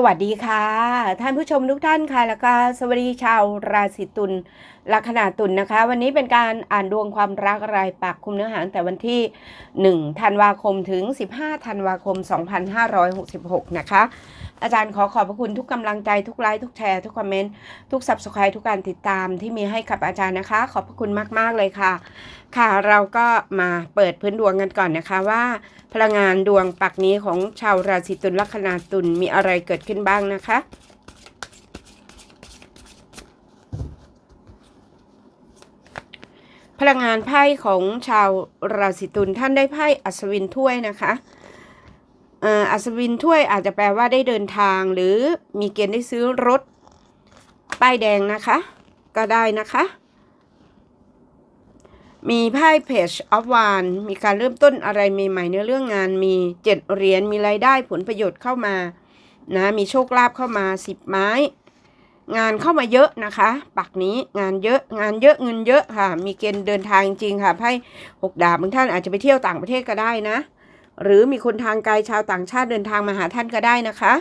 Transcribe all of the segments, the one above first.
สวัสดีค่ะ ท่านผู้ชมทุกท่านค่ะ แล้วก็สวัสดีชาวราศีตุล ลัคนาตุลนะคะ วันนี้เป็นการอ่านดวงความรักรายปักคุมเนื้อหาตั้งแต่วันที่ 1 ธันวาคมถึง 15 ธันวาคม 2566 นะคะ อาจารย์ขอขอบพระคุณทุกกำลังใจทุกไลค์ทุกแชร์ทุกคอมเมนต์ทุก subscribe ทุกการติดตามที่มีให้กับอาจารย์นะคะ ขอบพระคุณมาก ๆ เลยค่ะ ค่ะเราก็มาเปิดพื้นดวงกันก่อนนะคะว่า พลังงานดวงปักนี้ของชาวราศีตุลลัคนาตุลมีอะไรเกิดขึ้นบ้างนะคะ พลังงานไพ่ของชาวราศีตุลท่านได้ไพ่อัศวินถ้วยนะคะอัศวินถ้วยอาจจะแปลว่าได้เดินทางหรือมีเกณฑ์ได้ซื้อรถป้ายแดงนะคะ ก็ได้นะคะ มีไพ่เพจออฟวานมีการเริ่มต้นอะไรใหม่ๆในเรื่องงานมีเจ็ดเหรียญมีรายได้ผลประโยชน์เข้ามานะมีโชคลาภเข้ามาสิบไม้ งานเข้ามาเยอะนะคะ ปักนี้งานเยอะงานเยอะเงินเยอะค่ะ มีเกณฑ์เดินทางจริงค่ะไพ่หกดาบบางท่านอาจจะไปเที่ยวต่างประเทศก็ได้นะ หรือมีคนทางไกลชาวต่างชาติเดินทางมาหาท่านก็ได้นะคะ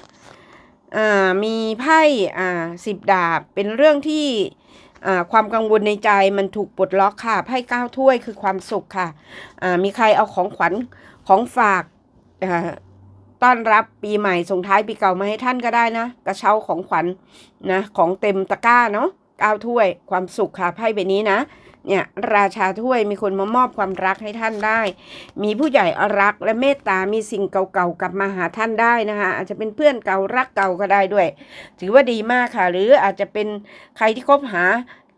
อ่ามีไพ่อ่าสิบดาบเป็นเรื่องที่อ่าความกังวลในใจมันถูกปลดล็อกค่ะไพ่เก้าถ้วยคือความสุขค่ะอ่ามีใครเอาของขวัญของฝากอ่า ต้อนรับปีใหม่ส่งท้ายปีเก่ามาให้ท่านก็ได้นะ กระเช้าของขวัญนะของเต็มตะกร้าเนาะก้าถ้วยความสุขค่ะไพ่ใบนี้นะเนี่ยราชาถ้วยมีคนมามอบความรักให้ท่านได้ มีผู้ใหญ่รักและเมตตา มีสิ่งเก่าๆกลับมาหาท่านได้นะคะอาจจะเป็นเพื่อนเก่ารักเก่าก็ได้ด้วย ถือว่าดีมากค่ะ หรืออาจจะเป็นใครที่คบหา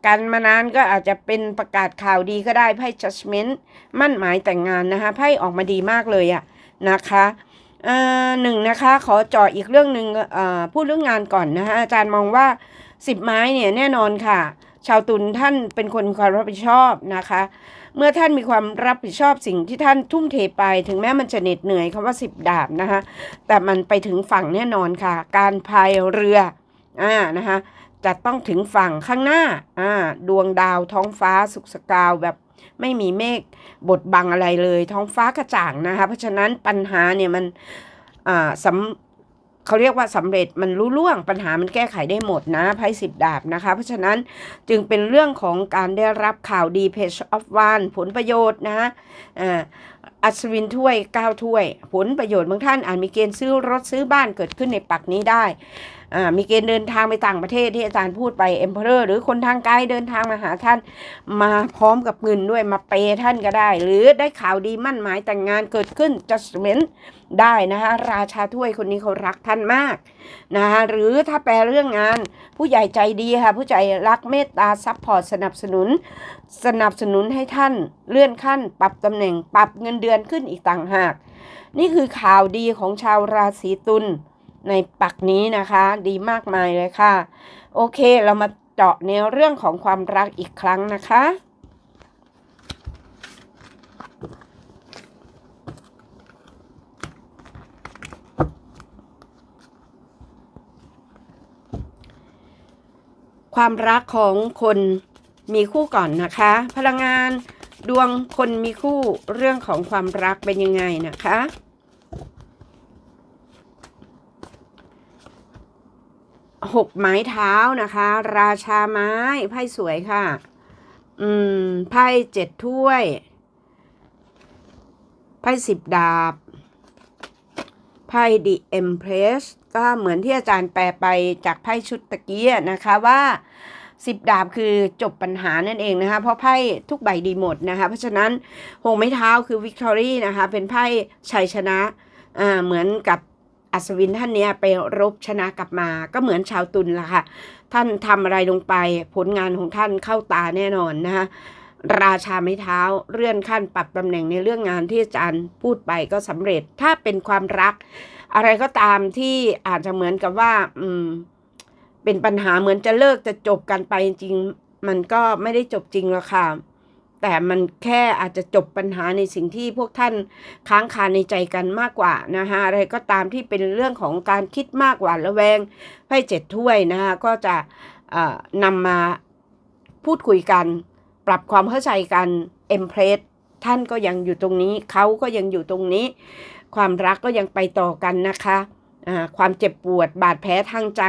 กันมานานก็อาจจะเป็นประกาศข่าวดีก็ได้ไพ่ judgment มั่นหมายแต่งงานนะคะไพ่ออกมาดีมากเลยอะนะคะ หนึ่งนะคะขอเจาะอีกเรื่องหนึ่งพูดเรื่องงานก่อนนะคะอาจารย์มองว่าสิบไม้เนี่ยแน่นอนค่ะ ชาวตุลท่านเป็นคนมีความรับผิดชอบนะคะ เมื่อท่านมีความรับผิดชอบสิ่งที่ท่านทุ่มเทไป ถึงแม้มันจะเหน็ดเหนื่อยคำว่าสิบดาบนะคะแต่มันไปถึงฝั่งแน่นอนค่ะ การพายเรืออ่านะคะจะต้องถึงฝั่งข้างหน้าอ่าดวงดาวท้องฟ้าสุกสกาวแบบ ไม่มีเมฆบดบังอะไรเลย ท้องฟ้ากระจ่างนะคะ เพราะฉะนั้นปัญหาเนี่ยมันอ่าสำเขาเรียกว่าสำเร็จมันรู้ล่วงปัญหามันแก้ไขได้หมดนะไพ่สิบดาบนะคะ เพราะฉะนั้นจึงเป็นเรื่องของการได้รับข่าวดี Page of One ผลประโยชน์นะอ่าอัศวินถ้วยเก้าถ้วย ผลประโยชน์บางท่านอาจมีเกณฑ์ซื้อรถซื้อบ้านเกิดขึ้นในปักนี้ได้ มีเกณฑ์เดินทางไปต่างประเทศที่อาจารย์พูดไปเอ็มเพอร์หรือคนทางไกลเดินทางมาหาท่าน มาพร้อมกับเงินด้วยมาเปย์ท่านก็ได้ หรือได้ข่าวดีมั่นหมายแต่งงานเกิดขึ้น judgment ได้นะคะราชาถ้วยคนนี้เขารักท่านมากนะคะหรือถ้าแปลเรื่องงานผู้ใหญ่ใจดีค่ะ ผู้ใจรักเมตตาซัพพอร์ตสนับสนุน สนับสนุนให้ท่านเลื่อนขั้น ปรับตำแหน่งปรับเงินเดือนขึ้นอีกต่างหาก นี่คือข่าวดีของชาวราศีตุล ในปักนี้นะคะ ดีมากมายเลยค่ะ โอเคเรามาเจาะในเรื่องของความรักอีกครั้งนะคะความรักของคนมีคู่ก่อนนะคะ พลังงานดวงคนมีคู่เรื่องของความรักเป็นยังไงนะคะ หกไม้เท้านะคะ ราชาไม้ไพ่สวยค่ะ อืมไพ่เจ็ดถ้วย ไพ่สิบดาบ ไพ่ดีเอ็มเพรสก็เหมือนที่อาจารย์แปลไปจากไพ่ชุดตะกี้นะคะว่าสิบดาบคือจบปัญหานั่นเองนะคะ เพราะไพ่ทุกใบดีหมดนะคะ เพราะฉะนั้นหงไม้เท้าคือวิกตอรี่นะคะ เป็นไพ่ชัยชนะอ่าเหมือนกับ อัศวินท่านเนี้ยไปรบชนะกลับมาก็เหมือนชาวตุลล่ะค่ะ ท่านทำอะไรลงไปผลงานของท่านเข้าตาแน่นอนนะคะราชาไม้เท้าเลื่อนขั้นปรับตำแหน่งในเรื่องงานที่อาจารย์พูดไปก็สำเร็จถ้าเป็นความรัก อะไรก็ตามที่อาจจะเหมือนกับว่า อืม เป็นปัญหาเหมือนจะเลิกจะจบกันไปจริง มันก็ไม่ได้จบจริงหรอกค่ะ แต่มันแค่อาจจะจบปัญหาในสิ่งที่พวกท่านค้างคาในใจกันมากกว่านะคะอะไรก็ตามที่เป็นเรื่องของการคิดมากกว่าระแวงไพ่เจ็ดถ้วยนะคะก็จะเอ่อนำมาพูดคุยกัน ปรับความเข้าใจกันเอ็มเพรสท่านก็ยังอยู่ตรงนี้เขาก็ยังอยู่ตรงนี้ ความรักก็ยังไปต่อกันนะคะความเจ็บปวดบาดแผลทางใจ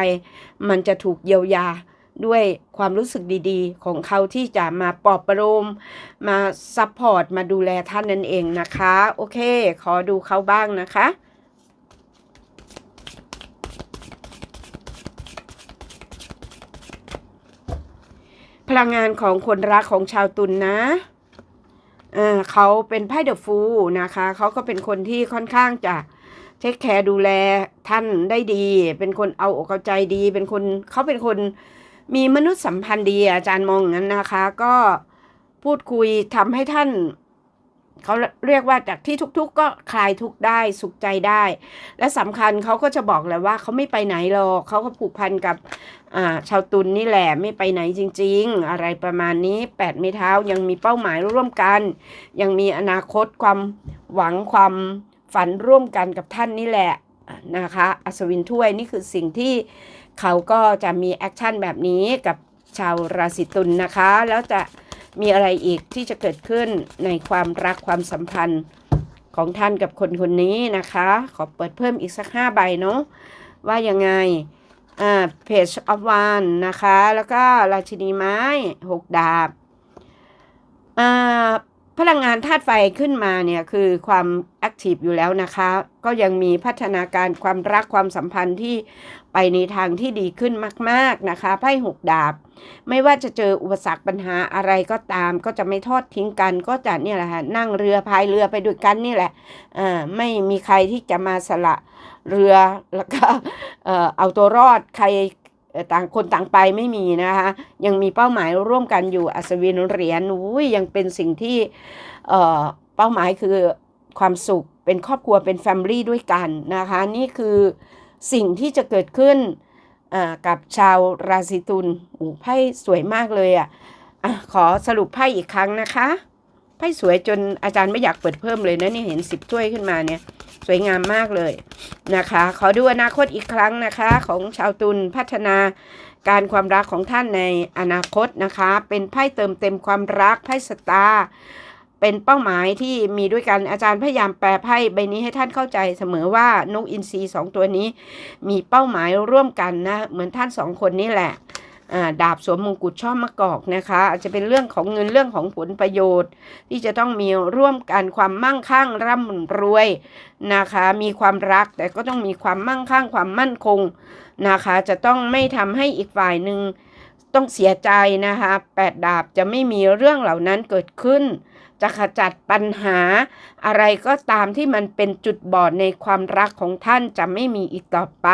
มันจะถูกเยียวยา ด้วยความรู้สึกดีๆ ของเขาที่จะมาปลอบประโลมมาซัพพอร์ตมาดูแลท่านนั่นเองนะคะ โอเค ขอดูเขาบ้างนะคะพลังงานของคนรักของชาวตุลนนะเเขาเป็นไพ่เดอะฟูนะคะ เขาก็เป็นคนที่ค่อนข้างจะเทคแคร์ดูแลท่านได้ดี เป็นคนเอาอกเอาใจดี เป็นคนเขาเป็นคน มีมนุษยสัมพันธ์ดีอาจารย์มองงนั้นนะคะ ก็พูดคุยทำให้ท่านเขาเรียกว่าจากที่ทุกๆ ก็คลายทุกได้สุขใจได้ และสำคัญเขาก็จะบอกเลยว่าเขาไม่ไปไหนหรอกเขาก็ผูกพันกับชาวตุนนี่แหละไม่ไปไหนจริง ๆ อะไรประมาณนี้แปดไม้เท้ายังมีเป้าหมายร่วมกัน ยังมีอนาคตความหวังความฝันร่วมกันกับท่านนี่แหละนะคะ อัศวินถ้วยนี่คือสิ่งที่ เขาก็จะมีแอคชั่นแบบนี้กับชาวราศีตุลนนะคะ แล้วจะมีอะไรอีกที่จะเกิดขึ้นในความรักความสัมพันธ์ของท่านกับคนคนนี้นะคะ ขอเปิดเพิ่มอีกสักห้าใบเนาะว่ายังไงอ่าเพจออฟวานนะคะ แล้วก็ราชินีไม้หกดาบอ่า พลังงานธาตุไฟขึ้นมาเนี่ยคือความแอคทีฟอยู่แล้วนะคะ ก็ยังมีพัฒนาการความรักความสัมพันธ์ที่ไปในทางที่ดีขึ้นมาก ๆนะคะไพ่หกดาบ ไม่ว่าจะเจออุปสรรคปัญหาอะไรก็ตาม ก็จะไม่ทอดทิ้งกัน ก็จะเนี่ยแหละค่ะนั่งเรือพายเรือไปด้วยกันนี่แหละอ่าไม่มีใครที่จะมาสละเรือแล้วก็เอ่อเอาตัวรอดใคร ต่างคนต่างไปไม่มีนะคะ ยังมีเป้าหมายร่วมกันอยู่อัศวินเหรียญอุ้ยยังเป็นสิ่งที่เอ่อเป้าหมายคือความสุขเป็นครอบครัวเป็นแฟมิลี่ด้วยกันนะคะ นี่คือสิ่งที่จะเกิดขึ้นกับชาวราศีตุลโอ้ไพ่สวยมากเลยอะอะขอสรุปไพ่อีกครั้งนะคะ ไพ่สวยจนอาจารย์ไม่อยากเปิดเพิ่มเลยนะนี่เห็นสิบถ้วยขึ้นมาเนี่ย สวยงามมากเลยนะคะ ขอดูอนาคตอีกครั้งนะคะ ของชาวตุลพัฒนาการความรักของท่านในอนาคตนะคะ เป็นไพ่เติมเต็มความรักไพ่สตาร์เป็นเป้าหมายที่มีด้วยกันอาจารย์พยายามแปลไพ่ใบนี้ให้ท่านเข้าใจเสมอว่านกอินทรีสองตัวนี้ มีเป้าหมายร่วมกันนะ เหมือนท่านสองคนนี้แหละ ดาบสวมมงกุฎช่อมะกอกนะคะ อาจจะเป็นเรื่องของเงินเรื่องของผลประโยชน์ ที่จะต้องมีร่วมกันความมั่งคั่งร่ำรวยนะคะ มีความรักแต่ก็ต้องมีความมั่งคั่งความมั่นคงนะคะ จะต้องไม่ทำให้อีกฝ่ายหนึ่งต้องเสียใจนะคะแปดดาบจะไม่มีเรื่องเหล่านั้นเกิดขึ้น จะขจัดปัญหา อะไรก็ตามที่มันเป็นจุดบอดในความรักของท่านจะไม่มีอีกต่อไป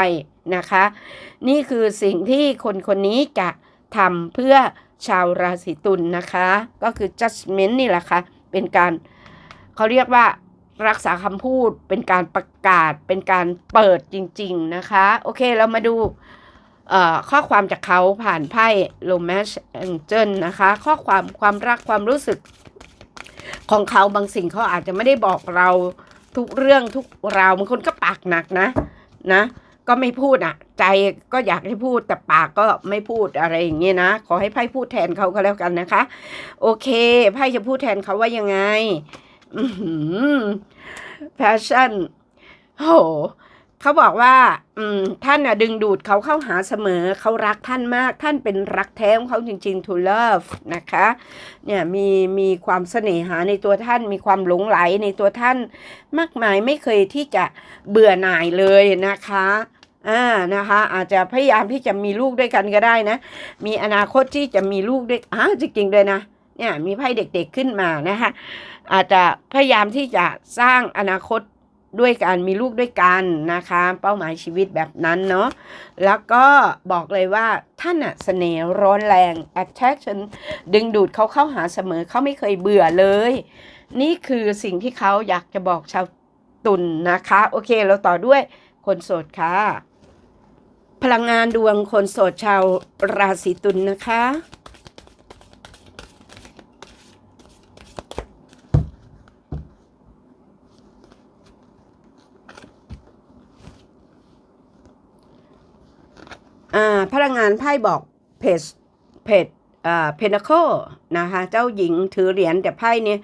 นะคะ นี่คือสิ่งที่คนคนนี้จะทำเพื่อชาวราศีตุลนนะคะ ก็คือ judgment นี่แหละค่ะ เป็นการเขาเรียกว่ารักษาคำพูดเป็นการประกาศเป็นการเปิดจริง ๆ นะคะ โอเคเรามาดูข้อความจากเขาผ่านไพ่โ o แมชแองเจิลนะคะ ข้อความความรักความรู้สึก ของเขาบางสิ่งเขาอาจจะไม่ได้บอกเราทุกเรื่องทุกราวบางคนก็ปากหนักนะนะ ก็ไม่พูดอะใจก็อยากให้พูดแต่ปากก็ไม่พูดอะไรอย่างเงี้ยนะขอให้ไพ่พูดแทนเขาก็แล้วกันนะคะ โอเคไพ่จะพูดแทนเขาว่ายังไงอืมแพชชั่นโห เขาบอกว่า อืม ท่านน่ะดึงดูดเขาเข้าหาเสมอ เขารักท่านมาก ท่านเป็นรักแท้ของเขาจริง ๆ to love นะคะ เนี่ยมีมีความเสน่หาในตัวท่าน มีความหลงไหลในตัวท่าน มากมายไม่เคยที่จะเบื่อหน่ายเลยนะคะอ่านะคะอาจจะพยายามที่จะมีลูกด้วยกันก็ได้นะ มีอนาคตที่จะมีลูกด้วยอ่าจริงๆเลยนะเนี่ยมีไพ่เด็กๆขึ้นมานะคะอาจจะพยายามที่จะสร้างอนาคต ด้วยการมีลูกด้วยกันนะคะ เป้าหมายชีวิตแบบนั้นเนาะแล้วก็บอกเลยว่าท่านอะเสน่ห์ร้อนแรง attraction ดึงดูดเขาเข้าหาเสมอเขาไม่เคยเบื่อเลย นี่คือสิ่งที่เขาอยากจะบอกชาวตุลนนะคะ โอเคเราต่อด้วยคนโสดค่ะ พลังงานดวงคนโสดชาวราศีตุลนนะคะ พลังงานไพ่บอกเพจเพจอ่าเพนเคิลนะคะ เจ้าหญิงถือเหรียญแต่ไพ่เนี่ย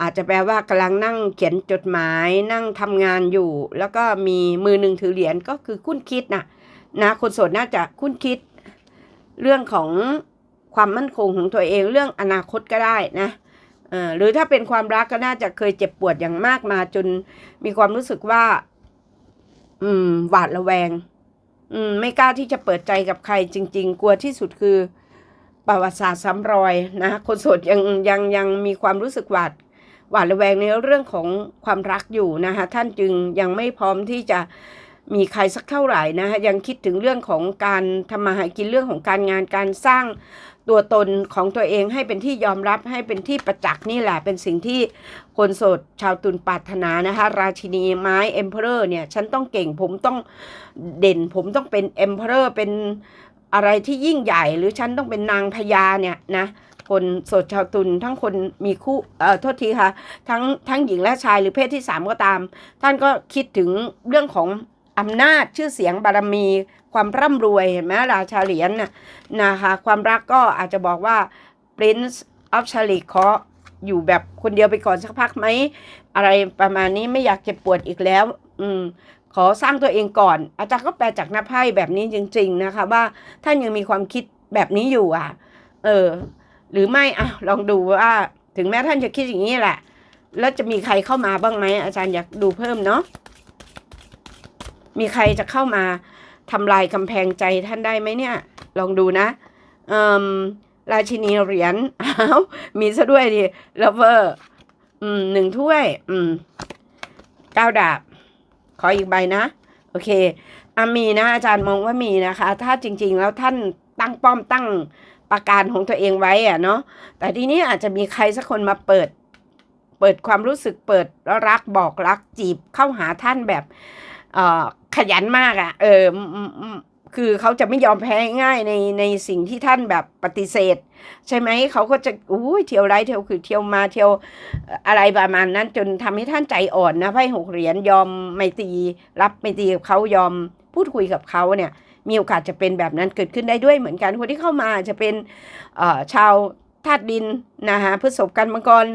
อาจจะแปลว่ากำลังนั่งเขียนจดหมายนั่งทำงานอยู่ แล้วก็มีมือหนึ่งถือเหรียญก็คือคุ้นคิดนะนะคนโสดน่าจะคุ้นคิด เรื่องของความมั่นคงของตัวเองเรื่องอนาคตก็ได้นะเออหรือถ้าเป็นความรักก็น่าจะเคยเจ็บปวดอย่างมากมาจนมีความรู้สึกว่า อืมหวาดระแวง อืมไม่กล้าที่จะเปิดใจกับใครจริง ๆ กลัวที่สุดคือประวัติศาสตร์ซ้ำรอยนะคนโสดยังยังยังมีความรู้สึกหวาดหวาดระแวงในเรื่องของความรักอยู่นะคะท่านจึงยังไม่พร้อมที่จะ มีใครสักเท่าไหร่นะคะยังคิดถึงเรื่องของการทำมาหากินเรื่องของการงานการสร้างตัวตนของตัวเองให้เป็นที่ยอมรับให้เป็นที่ประจักษ์นี่แหละเป็นสิ่งที่คนโสดชาวตุลปรารถนานะคะราชินีไม้เอ็มเพอเรอร์เนี่ยฉันต้องเก่งผมต้องเด่นผมต้องเป็นเอ็มเพอเรอร์เป็นอะไรที่ยิ่งใหญ่หรือฉันต้องเป็นนางพญาเนี่ยนะคนโสดชาวตุลทั้งคนมีคู่เอ่อโทษทีค่ะทั้งทั้งหญิงและชายหรือเพศที่สามก็ตาม ท่านก็คิดถึงเรื่องของ อำนาจชื่อเสียงบารมี ความร่ำรวยเห็นไหมราชาเหรียญน่ะนะคะความรักก็อาจจะบอกว่า Prince of c h a l i ขออยู่แบบคนเดียวไปก่อนสักพักไหม อะไรประมาณนี้ไม่อยากเจ็บปวดอีกแล้ว อืมขอสร้างตัวเองก่อน อาจารย์ก็แปลจากหน้าไพ่แบบนี้จริง ๆนะคะ ว่าท่านยังมีความคิดแบบนี้อยู่อะ เออ หรือไม่อะลองดูว่า ถึงแม้ท่านจะคิดอย่างนี้แหละ แล้วจะมีใครเข้ามาบ้างไหมอาจารย์อยากดูเพิ่มเนาะ มีใครจะเข้ามาทำลายกำแพงใจท่านได้ไหมเนี่ย ลองดูนะราชินีเหรียญอ้าวมีซะด้วยดิลเวอร์หนึ่งถ้วย อืมเก้าดาบ ขออีกใบนะ โอเคอามีนะ อาจารย์มองว่ามีนะคะ ถ้าจริง ๆ แล้วท่านตั้งป้อมตั้งประการของตัวเองไว้อะเนาะแต่ทีนี้อาจจะมีใครสักคนมาเปิด เปิดความรู้สึกเปิดรักบอกรักจีบเข้าหาท่านแบบ เอ่อ ขยันมากอะ่ะ เออคือเขาจะไม่ยอมแพ้ง่ายในในสิ่งที่ท่านแบบปฏิเสธ ใช่ไหมเขาก็จะอุ้ยเที่ยวไรเที่ยวคือเที่ยวมาเที่ยวอะไรประมาณนั้น จนทำให้ท่านใจอ่อนนะไพ่หกเหรียญยอมไม่ตี รับไม่ตีกับเขายอมพูดคุยกับเขาเนี่ย มีโอกาสจะเป็นแบบนั้นเกิดขึ้นได้ด้วยเหมือนกันคนที่เข้ามาจะเป็นเอ่อชาวธาตุดินนะคะพฤษภกันมังกร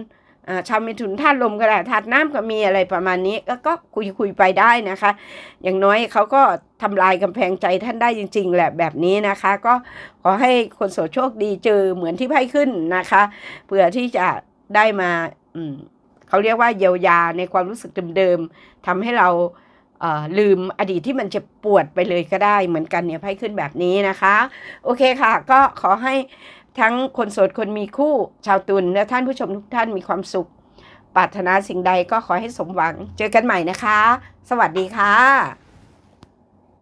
ชาวเมถุนธาตุลมก็ได้ธาตุน้ำก็มีอะไรประมาณนี้ก็ก็คุยคุยไปได้นะคะ อย่างน้อยเขาก็ทำลายกำแพงใจท่านได้จริง ๆ แหละแบบนี้นะคะ ก็ขอให้คนโสดโชคดีเจอเหมือนที่ไพ่ขึ้นนะคะเพื่อที่จะได้มาอืมเขาเรียกว่าเยียวยาในความรู้สึกเดิมๆทำให้เราลืมอดีตที่มันเจ็บปวดไปเลยก็ได้เหมือนกันเนี่ยไพ่ขึ้นแบบนี้นะคะ โอเคค่ะ ก็ขอให้ ทั้งคนโสดคนมีคู่ชาวตุลและท่านผู้ชมทุกท่านมีความสุข ปรารถนาสิ่งใดก็ขอให้สมหวัง เจอกันใหม่นะคะ สวัสดีค่ะ